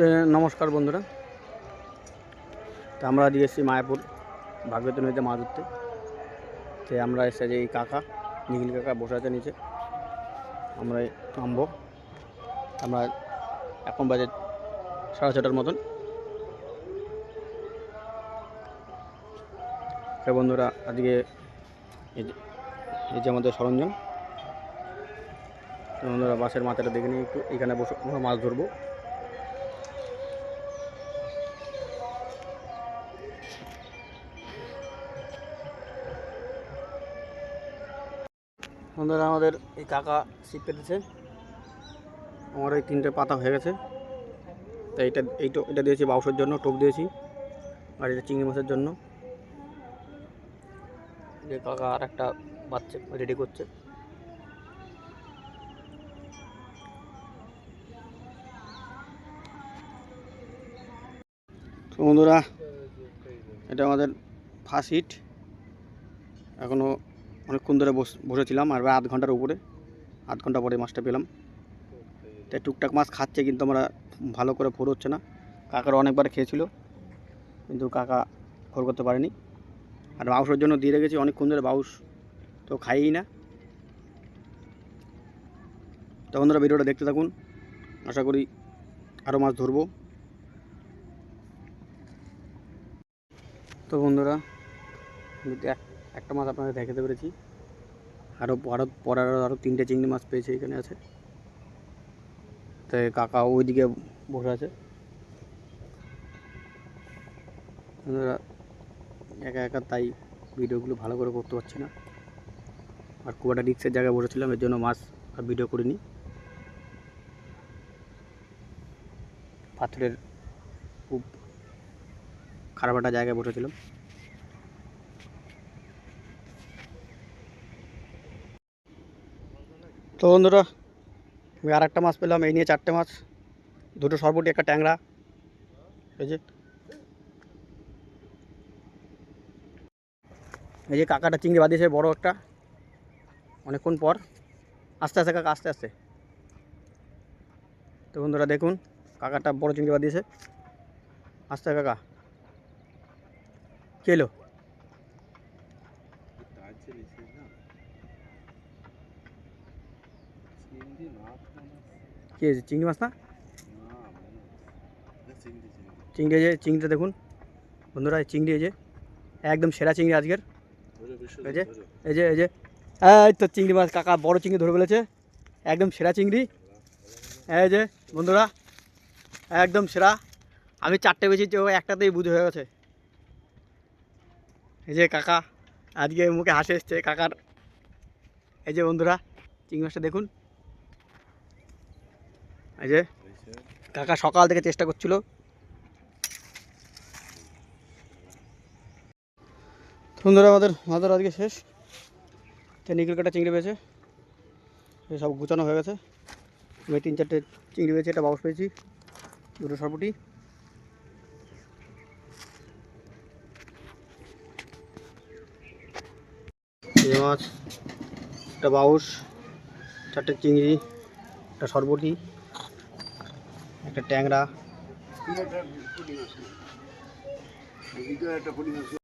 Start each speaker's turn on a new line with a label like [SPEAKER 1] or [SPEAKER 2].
[SPEAKER 1] নমস্কার বন্ধুরা। তো আমরা আজকে এসেছি মায়াপুর, ভাগ্যত নদীতে মাছ ধরতে। তো আমরা এসে যে এই কাকা, নিখিল কাকা বসে আছে নিচে। আমরা নামবো। আমরা এখন বাজে সাড়ে ছটার মতন। তো বন্ধুরা, আজকে এই যে- এই যে আমাদের সরঞ্জাম। তো বন্ধুরা বাসের মাথাটা দেখে নিই একটু। এখানে বসে আমরা মাছ ধরবো। বন্ধুরা, আমাদের এই কাকা শিপ পেতেছে। আমার এই তিনটে পাতা হয়ে গেছে। তো এইটা এইটা এটা দিয়েছি বাউসের জন্য, টোপ দিয়েছি। আর এটা চিংড়ি মাছের জন্য। যে কাকা আর একটা বাচ্চা রেডি করছে। তো বন্ধুরা, এটা আমাদের ফার্স্ট হিট এখনও অনেকক্ষণ ধরে বস বসেছিলাম, আর আধ ঘণ্টার উপরে, আধ ঘণ্টা পরে মাছটা পেলাম। তাই টুকটাক মাছ খাচ্ছে, কিন্তু আমরা ভালো করে ফোর হচ্ছে না। কাকার অনেকবার খেয়েছিল, কিন্তু কাকা ফোর করতে পারেনি। আর বাউসের জন্য দিয়ে রেখেছি, অনেকক্ষণ ধরে বাউস তো খাইই না। তো বন্ধুরা ভিডিওটা দেখতে থাকুন, আশা করি আরও মাছ ধরবো। তো বন্ধুরা একটা মাছ আপনাদের দেখাতে পেরেছি। আরও আরও পরের আরও আরও তিনটে চিংড়ি মাছ পেয়েছে এখানে আছে। তো কাকা ওইদিকে বসে আছে। একা একা তাই ভিডিওগুলো ভালো করে করতে পারছি না। আর খুব একটা রিক্সের জায়গায় বসেছিলাম এর জন্য মাছ আর ভিডিও করিনি। পাথরের খুব খারাপ একটা জায়গায় বসেছিলাম। তো বন্ধুরা, আমি আর একটা মাছ পেলাম, এই নিয়ে চারটে মাছ। দুটো সরবটি একটা ট্যাংরা। এই যে। এই যে কাকাটা চিংড়ি বাঁধিয়েছে বড় একটা। অনেকক্ষণ পর। আস্তে আস্তে কাকা, আস্তে আস্তে। তো বন্ধুরা, দেখুন, কাকাটা বড় চিংড়ি বাঁধিয়েছে আস্তে কাকা। কে কে চিংড়ি মাছ না? চিংড়ি এই যে চিংড়িটা দেখুন। বন্ধুরা এই চিংড়ি এই যে একদম সেরা চিংড়ি আজকের। এই যে এই যে এই যে এই তো চিংড়ি মাছ কাকা বড় চিংড়ি ধরে ফেলেছে। একদম সেরা চিংড়ি। এই যে বন্ধুরা একদম সেরা। আমি চারটে বেশি ও একটাতেই বুঝে হয়ে গেছে। এই যে কাকা আজকে মুখে হাসি এসছে কাকার। এই যে বন্ধুরা চিংড়ি মাছটা দেখুন। এই যে, কাকা সকাল থেকে চেষ্টা করছিল। সুন্দর আমাদের মাদার আজকে শেষ। নিকেল কাটা চিংড়ি পেয়েছে। সব গুছানো হয়ে গেছে। আমি তিন চারটে চিংড়ি পেয়েছি, একটা বাউস পেয়েছি, দুটো সরপুটি। মাছ, একটা বাউস, চারটে চিংড়ি, একটা সরবটি একটা ট্যাংরা।